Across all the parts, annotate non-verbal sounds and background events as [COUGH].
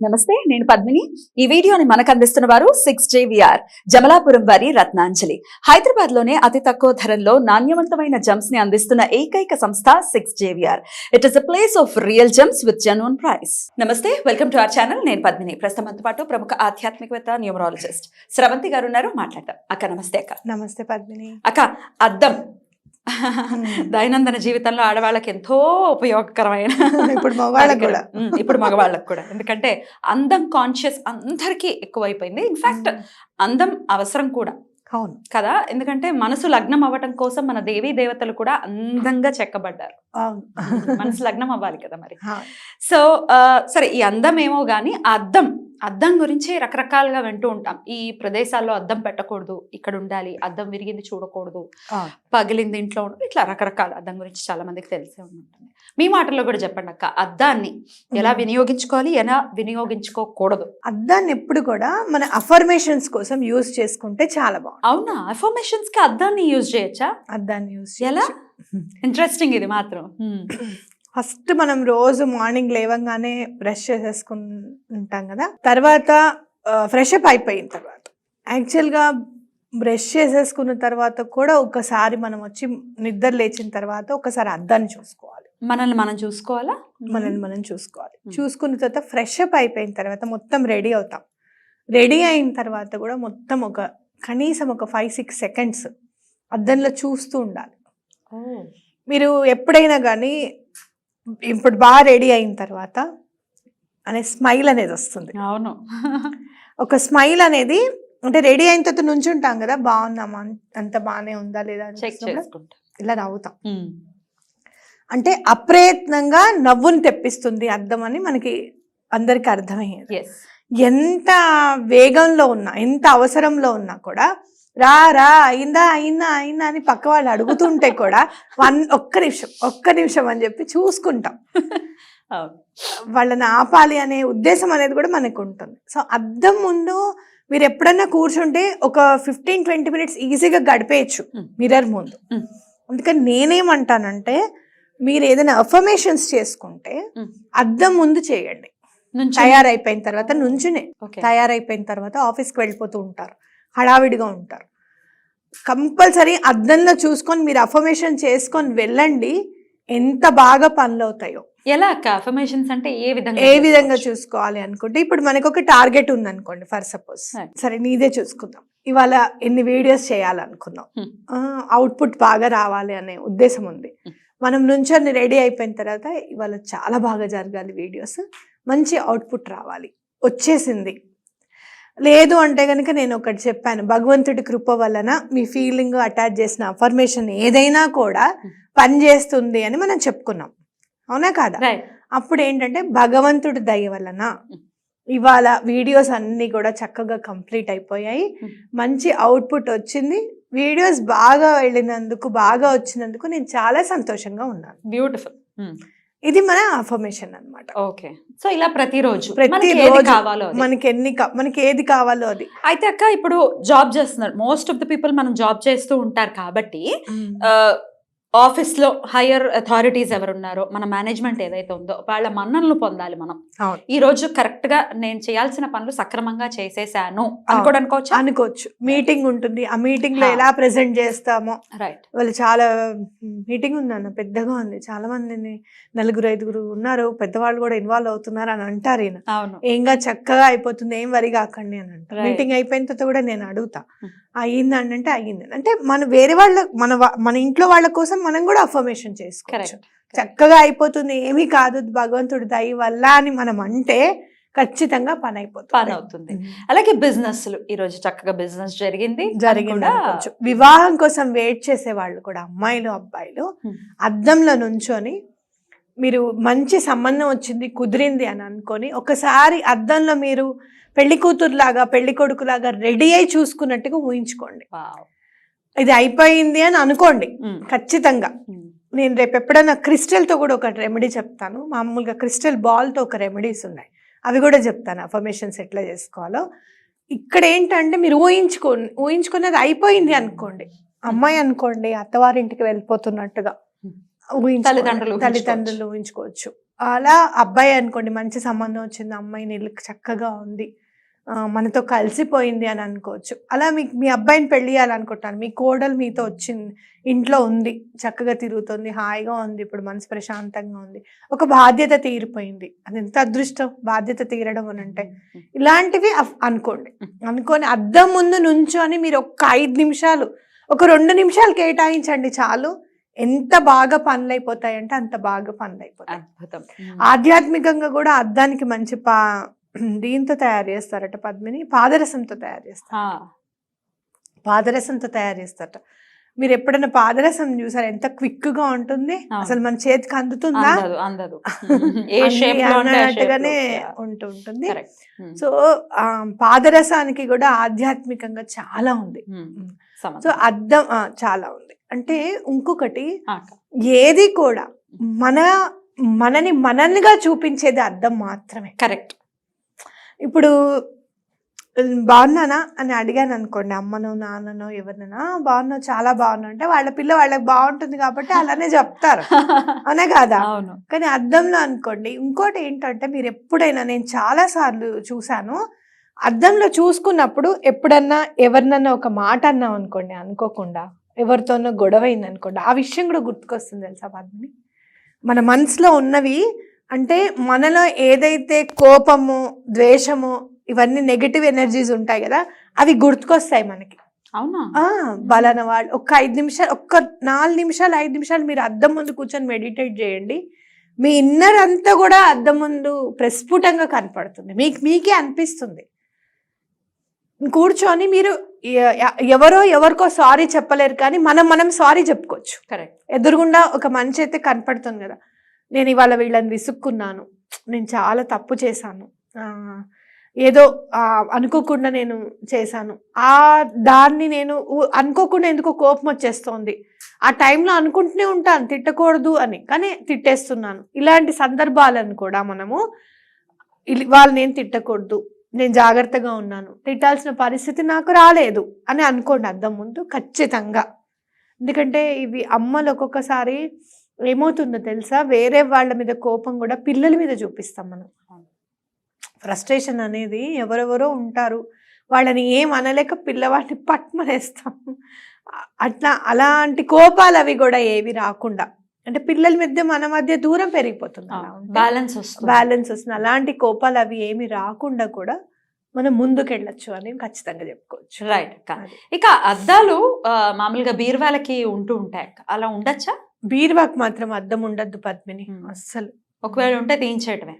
నమస్తే నేను పద్మిని. ఈ వీడియోని మనకు అందిస్తున్న వారు సిక్స్ జేవిఆర్ జమలాపురం వారి రత్నాంజలి. హైదరాబాద్లోనే అతి తక్కువ ధరల్లో నాణ్యవంతమైన జమ్స్ని అందిస్తున్న ఏకైక సంస్థ six JVR. It is a place of real gems with genuine price నమస్తే వెల్కమ్ టు అవర్ ఛానల్ నేను పద్మిని. ప్రస్తుతంతో పాటు ప్రముఖ ఆధ్యాత్మికవేత్త న్యూమరాలజిస్ట్. స్రవంతి గారు ఉన్నారు మాట్లాడతాం అక్క నమస్తే అక్క. నమస్తే పద్మిని. అక్క అద్దం. దైనందిన జీవితంలో ఆడవాళ్ళకి ఎంతో ఉపయోగకరమైన ఇప్పుడు మగవాళ్ళకి కూడా. [LAUGHS] ఇప్పుడు మగవాళ్ళకి కూడా. ఎందుకంటే అందం కాన్షియస్ అందరికీ ఎక్కువైపోయింది. ఇన్ఫాక్ట్ అందం అవసరం కూడా. అవును. కదా? ఎందుకంటే మనసు లగ్నం అవ్వటం కోసం మన దేవీ దేవతలు కూడా అందంగా చెక్కబడ్డారు. మనసు లగ్నం అవ్వాలి కదా మరి. సో సరే ఈ అందం ఏమో కానీ ఆ అద్దం గురించి రకరకాలుగా వింటూ ఉంటాం. ఈ ప్రదేశాల్లో అద్దం పెట్టకూడదు ఇక్కడ ఉండాలి అద్దం విరిగింది చూడకూడదు. పగిలింది ఇంట్లో ఉండదు ఇట్లా రకరకాల అద్దం గురించి చాలా మందికి తెలిసే ఉంటుంది మీ మాటల్లో కూడా చెప్పండి అక్క అద్దాన్ని ఎలా వినియోగించుకోవాలి ఎలా వినియోగించుకోకూడదు? అద్దాన్ని ఎప్పుడు కూడా మన అఫర్మేషన్స్ కోసం యూజ్ చేసుకుంటే చాలా బాగుంది అవునా? అఫర్మేషన్స్కి అద్దాన్ని యూజ్ చేయొచ్చా? అద్దాన్ని యూజ్ ఎలా? ఇంట్రెస్టింగ్ ఇది మాత్రం. [COUGHS] ఫస్ట్ మనం రోజు మార్నింగ్ లేవంగానే బ్రష్ చేసేసుకుంటాం కదా. తర్వాత ఫ్రెష్ అప్ అయిపోయిన తర్వాత. యాక్చువల్గా బ్రష్ చేసేసుకున్న తర్వాత కూడా ఒకసారి మనం వచ్చి నిద్ర లేచిన తర్వాత ఒకసారి అద్దాన్ని చూసుకోవాలి. మనల్ని మనం చూసుకోవాలా? మనల్ని మనం చూసుకోవాలి. చూసుకున్న తర్వాత ఫ్రెష్ అప్ అయిపోయిన తర్వాత మొత్తం రెడీ అవుతాం. రెడీ అయిన తర్వాత కూడా మొత్తం ఒక కనీసం ఒక ఫైవ్ సిక్స్ సెకండ్స్ అద్దంలో చూస్తూ ఉండాలి. మీరు ఎప్పుడైనా కానీ ఇప్పుడు బాగా రెడీ అయిన తర్వాత అనే స్మైల్ అనేది వస్తుంది. అవును. ఒక స్మైల్ అనేది అంటే రెడీ అయిన తర్వాత నుంచుంటాం కదా బాగున్నామా అంత బాగానే ఉందా లేదా ఇలా నవ్వుతాం. అంటే అప్రయత్నంగా నవ్వుని తెప్పిస్తుంది అర్థం అని మనకి అందరికి అర్థమయ్యేది. ఎంత వేగంలో ఉన్నా ఎంత అవసరంలో ఉన్నా కూడా రా రా అయిందా అయిందా అయిందా అని పక్క వాళ్ళు అడుగుతుంటే కూడా వన్ ఒక్క నిమిషం ఒక్క నిమిషం అని చెప్పి చూసుకుంటాం. [LAUGHS] వాళ్ళని ఆపాలి అనే ఉద్దేశం అనేది కూడా మనకు ఉంటుంది. సో అద్దం ముందు మీరు ఎప్పుడన్నా కూర్చుంటే ఒక ఫిఫ్టీన్ ట్వంటీ మినిట్స్ ఈజీగా గడిపేయచ్చు. మిర్రర్ ముందు. అందుకని నేనేమంటానంటే మీరు ఏదైనా అఫర్మేషన్స్ చేసుకుంటే. అద్దం ముందు చేయండి. తయారైపోయిన తర్వాత నుంచునే. తయారైపోయిన తర్వాత ఆఫీస్కి వెళ్ళిపోతూ ఉంటారు. హడావిడిగా ఉంటారు. కంపల్సరీ అద్దంలో చూసుకొని మీరు అఫర్మేషన్ చేసుకొని వెళ్ళండి. ఎంత బాగా పనులు అవుతాయో. ఎలా అక్క? అఫర్మేషన్స్ అంటే ఏ విధంగా ఏ విధంగా? చూసుకోవాలి అనుకుంటే ఇప్పుడు మనకు ఒక టార్గెట్ ఉంది అనుకోండి ఫర్ సపోజ్. సరే నీదే చూసుకుందాం. ఇవాళ ఎన్ని వీడియోస్ చేయాలనుకున్నాం. అవుట్పుట్ బాగా రావాలి అనే ఉద్దేశం ఉంది. మనం నుంచొని రెడీ అయిపోయిన తర్వాత ఇవాళ చాలా బాగా జరగాలి వీడియోస్ మంచి అవుట్పుట్ రావాలి. వచ్చేసింది. లేదు అంటే కనుక నేను ఒకటి చెప్పాను భగవంతుడి కృప వలన మీ ఫీలింగ్ అటాచ్ చేసిన అఫర్మేషన్ ఏదైనా కూడా Hmm. పని చేస్తుంది అని మనం చెప్పుకున్నాం అవునా కాదా అప్పుడు ఏంటంటే భగవంతుడి దయ వలన. ఇవాళ వీడియోస్ అన్నీ కూడా చక్కగా కంప్లీట్ అయిపోయాయి. మంచి అవుట్పుట్ వచ్చింది వీడియోస్ బాగా వెళ్ళినందుకు బాగా వచ్చినందుకు నేను చాలా సంతోషంగా ఉన్నాను బ్యూటిఫుల్ ఇది మన అఫర్మేషన్ అన్నమాట. ఓకే. సో ఇలా ప్రతిరోజు కావాలో. మనకి ఎన్ని మనకి ఏది కావాలో అది. అయితే అక్క ఇప్పుడు జాబ్ చేస్తున్నారు. మోస్ట్ ఆఫ్ ద పీపుల్ మనం జాబ్ చేస్తూ ఉంటారు కాబట్టి ఆఫీస్లో హైయర్ అథారిటీస్ ఎవరున్నారో మన మేనేజ్మెంట్ ఏదైతే ఉందో వాళ్ళ మన్ననలు పొందాలి మనం. ఈ రోజు కరెక్ట్గా నేను చేయాల్సిన పనులు సక్రమంగా చేసేసాను అని కూడా అనుకోవచ్చా? మీటింగ్ ఉంటుంది. ఆ మీటింగ్లో. ఎలా ప్రెజెంట్ చేస్తామో. రైట్ వాళ్ళు చాలా మీటింగ్ ఉందన్న పెద్దగా ఉంది. చాలా మందిని నలుగురు ఐదుగురు ఉన్నారు. పెద్దవాళ్ళు కూడా ఇన్వాల్వ్ అవుతున్నారు అని అంటారు ఈయన. అవును. ఏంగా చక్కగా అయిపోతుంది ఏం వరి కాకండి అని అంట Right. మీటింగ్ అయిపోయిన తర్వాత కూడా నేను అడుగుతా. Hmm. అయ్యింది అంటే అయ్యింది అంటే మన వేరే వాళ్ళ మన మన ఇంట్లో వాళ్ళ కోసం మనం కూడా అఫర్మేషన్ చేసుకోవచ్చు చక్కగా అయిపోతుంది ఏమీ కాదు భగవంతుడి దయ వల్ల అని మనం అంటే ఖచ్చితంగా పని పని అయిపోతుంది అవుతుంది Hmm. అలాగే బిజినెస్ ఈ రోజు చక్కగా బిజినెస్ జరిగింది జరిగింది వివాహం కోసం వెయిట్ చేసే వాళ్ళు కూడా అమ్మాయిలు అబ్బాయిలు. అద్దంలో నుంచొని మీరు మంచి సంబంధం వచ్చింది కుదిరింది అని అనుకొని ఒకసారి అద్దంలో మీరు పెళ్ళి కూతురులాగా పెళ్ళి కొడుకులాగా రెడీ అయి చూసుకున్నట్టుగా ఊహించుకోండి. ఇది అయిపోయింది అని అనుకోండి. ఖచ్చితంగా. నేను రేపు ఎప్పుడైనా క్రిస్టల్తో కూడా ఒక రెమెడీ చెప్తాను మామూలుగా క్రిస్టల్ బాల్తో ఒక రెమెడీస్ ఉన్నాయి అవి కూడా చెప్తాను అఫర్మేషన్స్ ఎట్లా చేసుకోవాలో ఇక్కడ ఏంటంటే మీరు ఊహించుకో ఊహించుకున్నది అయిపోయింది అనుకోండి అమ్మాయి అనుకోండి అత్తవారింటికి వెళ్ళిపోతున్నట్టుగా. తల్లిదండ్రులు ఊహించుకోవచ్చు. తల్లిదండ్రులు ఊహించుకోవచ్చు అలా అబ్బాయి అనుకోండి మంచి సంబంధం వచ్చింది అమ్మాయి నీళ్ళు చక్కగా ఉంది మనతో కలిసిపోయింది అని అనుకోవచ్చు. అలా మీకు మీ అబ్బాయిని పెళ్ళి చేయాలనుకుంటాను మీ కోడలు మీతో వచ్చింది ఇంట్లో ఉంది. చక్కగా తిరుగుతుంది హాయిగా ఉంది ఇప్పుడు మనసు ప్రశాంతంగా ఉంది. ఒక బాధ్యత తీరిపోయింది. అది ఎంత అదృష్టం? బాధ్యత తీరడం అని అంటే ఇలాంటివి అనుకోండి. అనుకొని అద్దం ముందు నుంచొని మీరు ఒక్క ఐదు నిమిషాలు ఒక రెండు నిమిషాలు కేటాయించండి చాలు. ఎంత బాగా పనులు అయిపోతాయంటే అంత బాగా పనులు అయిపోతాయి అద్భుతం ఆధ్యాత్మికంగా కూడా అద్దానికి మంచి పా దీంతో తయారు చేస్తారట పద్మిని. పాదరసంతో తయారు చేస్తారు. పాదరసంతో తయారు చేస్తారట. మీరు ఎప్పుడైనా పాదరసం చూసారు? ఎంత క్విక్గా ఉంటుంది. అసలు మన చేతికి అందుతుందా? అందదు అన్నట్టుగానే. ఉంటూ ఉంటుంది. సో ఆ, పాదరసానికి కూడా ఆధ్యాత్మికంగా చాలా ఉంది. సో అర్థం చాలా ఉంది. అంటే ఇంకొకటి ఏది కూడా మన మనని మనల్నిగా చూపించేది అర్థం మాత్రమే. కరెక్ట్ ఇప్పుడు బాగున్నానా? అని అడిగాను అనుకోండి అమ్మనో నాన్ననో ఎవరినైనా బాగున్నావు చాలా బాగున్నావు అంటే వాళ్ళ పిల్ల వాళ్ళకి బాగుంటుంది కాబట్టి అలానే చెప్తారు. అవునా కాదా? అవును. కానీ అద్దంలో అనుకోండి ఇంకోటి ఏంటంటే మీరు ఎప్పుడైనా నేను చాలా సార్లు చూశాను అద్దంలో చూసుకున్నప్పుడు ఎప్పుడన్నా ఎవరినన్నా ఒక మాట అన్నాం అనుకోండి అనుకోకుండా ఎవరితోనో గొడవ అయింది అనుకోండి ఆ విషయం కూడా గుర్తుకొస్తుంది తెలుసా పద్మిని? మన మనసులో ఉన్నవి అంటే మనలో ఏదైతే కోపము ద్వేషము ఇవన్నీ నెగటివ్ ఎనర్జీస్ ఉంటాయి కదా అవి గుర్తుకొస్తాయి మనకి. అవునా? ఆ బలాన వాళ్ళు ఒక్క ఐదు నిమిషాలు ఒక్క నాలుగు నిమిషాలు ఐదు నిమిషాలు మీరు అద్దం ముందు కూర్చొని మెడిటేట్ చేయండి. మీ ఇన్నర్ అంతా కూడా అద్దం ముందు ప్రస్ఫుటంగా కనపడుతుంది. మీకు మీకే అనిపిస్తుంది. కూర్చొని మీరు ఎవరో ఎవరికో సారీ చెప్పలేరు కానీ మనం మనం సారీ చెప్పుకోవచ్చు. కరెక్ట్ ఎదురుగుండా ఒక మనిషి అయితే కనపడుతుంది కదా. నేను ఇవాళ వీళ్ళని విసుక్కున్నాను. నేను చాలా తప్పు చేశాను. ఏదో అనుకోకుండా నేను చేశాను. ఆ దాన్ని నేను అనుకోకుండా ఎందుకో కోపం వచ్చేస్తోంది. ఆ టైంలో అనుకుంటూనే ఉంటాను తిట్టకూడదు అని. కానీ తిట్టేస్తున్నాను. ఇలాంటి సందర్భాలను కూడా మనము ఇల్- వాళ్ళు నేను తిట్టకూడదు నేను జాగ్రత్తగా ఉన్నాను తిట్టాల్సిన పరిస్థితి నాకు రాలేదు అని అనుకోండి అద్దం ముందు ఖచ్చితంగా. ఎందుకంటే ఇవి అమ్మలు ఒక్కొక్కసారి ఏమవుతుందో తెలుసా? వేరే వాళ్ళ మీద కోపం కూడా పిల్లల మీద చూపిస్తాం మనం. ఫ్రస్ట్రేషన్ అనేది ఎవరెవరో ఉంటారు. వాళ్ళని ఏం అనలేక పిల్లవాడిని పట్మనేస్తాం. అట్లా అలాంటి కోపాలు అవి కూడా ఏవి రాకుండా అంటే పిల్లల మధ్య మన మధ్య దూరం పెరిగిపోతుంది. బ్యాలెన్స్ వస్తుంది. బ్యాలెన్స్ వస్తుంది. అలాంటి కోపాలు అవి ఏమి రాకుండా కూడా మనం ముందుకెళ్ళొచ్చు అని ఖచ్చితంగా చెప్పుకోవచ్చు. రైట్. ఇక అద్దాలు మామూలుగా బీరువాలకి ఉంటూ ఉంటాయి అక్క. అలా ఉండొచ్చా? బీరువాకు మాత్రం అద్దం ఉండద్దు పద్మిని. అస్సలు. ఒకవేళ ఉంటే తీయించేయటమే.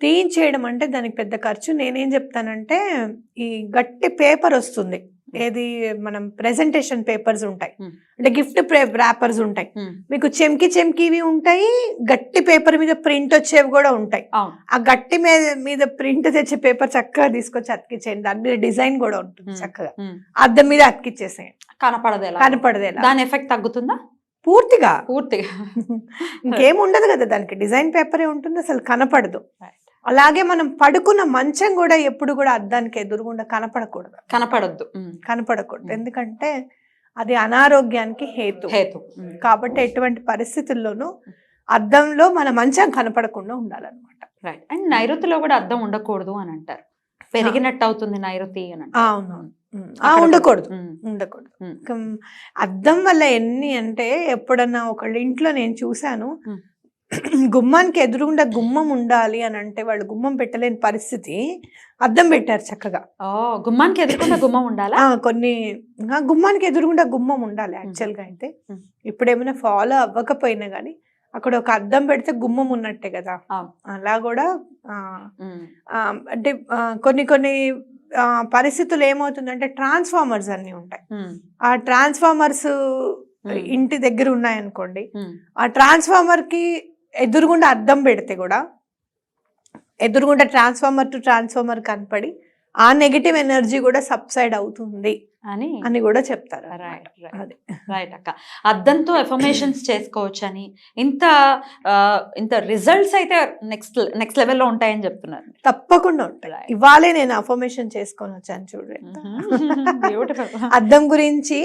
తీయించేయడం అంటే దానికి పెద్ద ఖర్చు. నేనేం చెప్తానంటే ఈ గట్టి పేపర్ వస్తుంది. ఏది మనం ప్రెజెంటేషన్ పేపర్స్ ఉంటాయి. అంటే గిఫ్ట్ ర్యాపర్స్ ఉంటాయి. మీకు చెంకి చెంకివి ఉంటాయి గట్టి పేపర్ మీద ప్రింట్ వచ్చేవి కూడా ఉంటాయి. ఆ గట్టి మీద మీద ప్రింట్ తెచ్చే పేపర్ చక్కగా తీసుకొచ్చి అతికించేయండి దాని మీద డిజైన్ కూడా ఉంటుంది. చక్కగా. అద్దం మీద అతికిచ్చేసేయండి. కనపడదు ఎలా కనపడదు ఎలా దాని ఎఫెక్ట్ తగ్గుతుందా? పూర్తిగా. పూర్తిగా. ఇంకేం ఉండదు కదా దానికి డిజైన్ పేపరే ఉంటుంది అసలు కనపడదు. అలాగే మనం పడుకున్న మంచం కూడా ఎప్పుడు కూడా అద్దానికి ఎదురుగుండా కనపడకూడదు. కనపడొద్దు. కనపడకూడదు. ఎందుకంటే అది అనారోగ్యానికి హేతు. హేతు. కాబట్టి ఎటువంటి పరిస్థితుల్లోనూ అద్దంలో మన మంచం కనపడకుండా ఉండాలన్నమాట. రైట్ అండ్ నైరుతిలో కూడా అద్దం ఉండకూడదు అని అంటారు. పెరిగినట్టు అవుతుంది నైరుతి అని అంటారు. ఉండకూడదు. ఉండకూడదు. అద్దం వల్ల ఎన్ని అంటే ఎప్పుడన్నా ఒకళ్ళ ఇంట్లో నేను చూశాను. [CLEARS THROAT] గుమ్మానికి ఎదురుగుండా గుమ్మం ఉండాలి అని అంటే వాళ్ళు గుమ్మం పెట్టలేని పరిస్థితి అద్దం పెట్టారు చక్కగా. గుమ్మానికి ఎదుర్కొన్న గుమ్మం ఉండాలా? కొన్ని గుమ్మానికి ఎదురుగుండా గుమ్మం ఉండాలి యాక్చువల్గా అయితే. Hmm. ఇప్పుడు ఏమైనా ఫాలో అవ్వకపోయినా కానీ అక్కడ ఒక అద్దం పెడితే గుమ్మం ఉన్నట్టే కదా. అలా కూడా అంటే కొన్ని కొన్ని పరిస్థితులు ఏమవుతుందంటే ట్రాన్స్ఫార్మర్స్ అన్ని ఉంటాయి. ఆ ట్రాన్స్ఫార్మర్స్. ఇంటి దగ్గర ఉన్నాయనుకోండి. ఆ ట్రాన్స్ఫార్మర్కి ఎదురుగుండా అద్దం పెడితే కూడా ఎదురుగుండా ట్రాన్స్ఫార్మర్ టు ట్రాన్స్ఫార్మర్ కనపడి ఆ నెగిటివ్ ఎనర్జీ కూడా సబ్సైడ్ అవుతుంది అని అని కూడా చెప్తారు రైట్. రైట్ అక్క. అద్దంతో ఎఫర్మేషన్స్ చేసుకోవచ్చు అని. ఇంత ఇంత రిజల్ట్స్ అయితే నెక్స్ట్ నెక్స్ట్ లెవెల్లో ఉంటాయని చెప్తున్నారు తప్పకుండా ఉంటాయి. ఇవాళే నేను అఫర్మేషన్ చేసుకొని వచ్చాను చూడండి [LAUGHS] అద్దం గురించి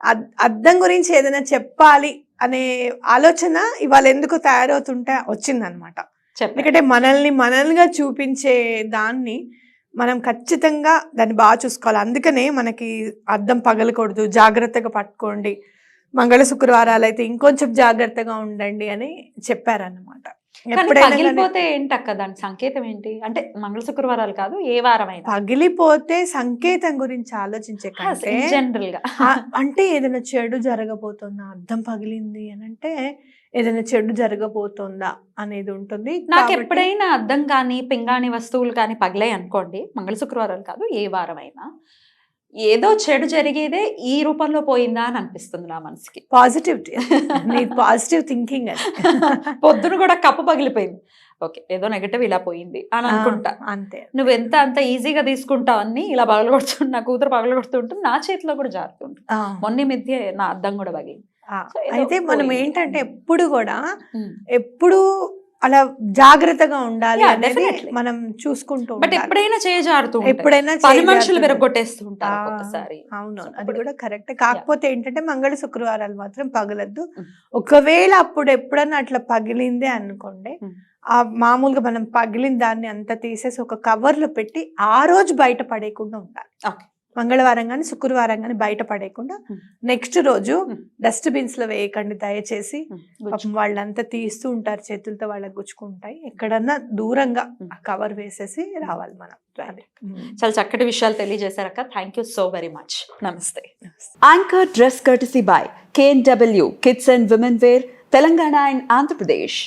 అద్- అద్దం గురించి ఏదైనా చెప్పాలి అనే ఆలోచన ఇవాళ ఎందుకు తయారవుతుంటే వచ్చిందనమాట ఎందుకంటే మనల్ని మనల్నిగా చూపించే దాన్ని మనం ఖచ్చితంగా దాన్ని బాగా చూసుకోవాలి. అందుకనే మనకి అద్దం పగలకూడదు జాగ్రత్తగా పట్టుకోండి. మంగళ శుక్రవారాలు అయితే ఇంకొంచెం జాగ్రత్తగా ఉండండి అని చెప్పారన్నమాట. పగిలిపోతే ఏంటక్క దాని సంకేతం ఏంటి? అంటే మంగళ శుక్రవారాలు కాదు ఏ వారం అయినా పగిలిపోతే సంకేతం గురించి ఆలోచించే జనరల్గా. అంటే ఏదైనా చెడు జరగబోతుందా అర్థం పగిలింది అని అంటే ఏదైనా చెడు జరగబోతుందా అనేది ఉంటుంది. నాకు ఎప్పుడైనా అద్దం కానీ పింగాణి వస్తువులు కానీ పగిలాయి అనుకోండి మంగళ శుక్రవారాలు కాదు ఏ వారం అయినా ఏదో చెడు జరిగేదే ఈ రూపంలో పోయిందా అని అనిపిస్తుంది నా మనసుకి. పాజిటివిటీ. [LAUGHS] నీ పాజిటివ్ థింకింగ్ [LAUGHS] పొద్దున కూడా కప్పు పగిలిపోయింది. ఓకే ఏదో నెగటివ్ ఇలా పోయింది అని అనుకుంటా. అంతే. నువ్వు ఎంత అంత ఈజీగా తీసుకుంటావు అన్ని ఇలా పగలగొడుతుంటు నా కూతురు పగలగొడుతుంటుంది నా చేతిలో కూడా జారుతుంటుంది మొన్న మధ్య నా అద్దం కూడా పగిలింది. అయితే మనం. ఏంటంటే ఎప్పుడు కూడా ఎప్పుడు అలా జాగ్రత్తగా ఉండాలి అనేది. మనం చూసుకుంటూ బట్. ఎప్పుడైనా చేజారుతూ. ఎప్పుడైనా చేయి మనుషులు జారుతుంది. విరగొట్టేస్తూ ఉంటారు ఆ, ఒక్కొక్కసారి అవును అది కూడా కరెక్ట్ కాకపోతే ఏంటంటే మంగళ శుక్రవారాలు మాత్రం పగలద్దు. ఒకవేళ అప్పుడు ఎప్పుడన్నా అట్లా పగిలిందే అనుకోండి. ఆ మామూలుగా మనం పగిలిన దాన్ని అంతా తీసేసి ఒక కవర్లో పెట్టి ఆ రోజు బయట పడేయకుండా ఉండాలి Okay. మంగళవారం కానీ శుక్రవారం కానీ బయట పడేయకుండా. నెక్స్ట్ రోజు. డస్ట్బిన్స్లో వేయకండి దయచేసి. వాళ్ళంతా తీస్తూ ఉంటారు చేతులతో వాళ్ళకి గుచ్చుకుంటాయి. ఎక్కడన్నా దూరంగా కవర్ వేసేసి రావాలి మనం. చాలా చక్కటి విషయాలు తెలియజేశారక్క thank you so very much నమస్తే. Dress Courtesy by KNW Kids and Women Wear, Telangana and Andhra Pradesh.